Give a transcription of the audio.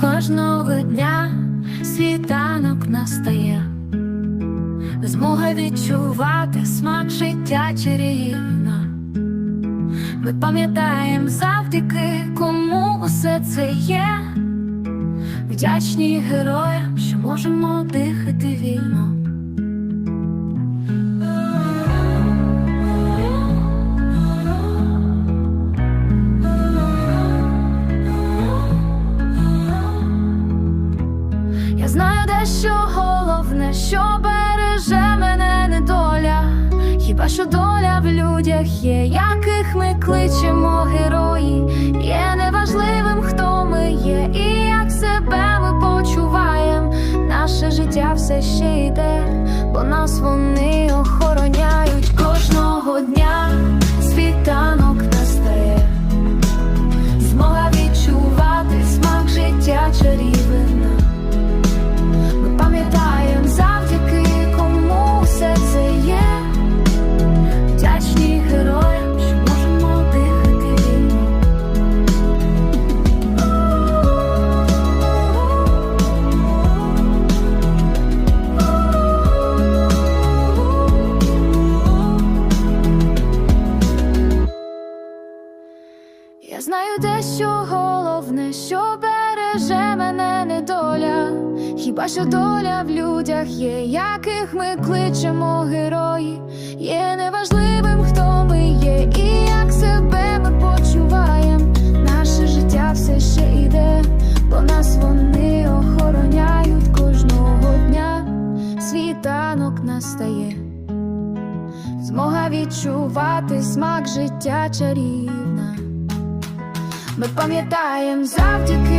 Кожного дня світанок настає, змога відчувати смак життя чарівна. Ми пам'ятаємо завдяки кому усе це є. Вдячні героям, що можемо дихати знаю дещо головне, що береже мене недоля. Хіба що доля в людях є, яких ми кличемо герої, є неважливим, хто ми є, і як себе ми почуваємо. Наше життя все ще йде, бо нас вони Знаю дещо головне, що береже мене недоля. Хіба що доля в людях є, яких ми кличемо герої, є неважливим, хто ми є, і як себе ми почуваємо. Наше життя все ще йде, бо нас вони охороняють кожного дня. Світанок настає. Змога відчувати смак життя чарівна. Ми пам'ятаємо завдяки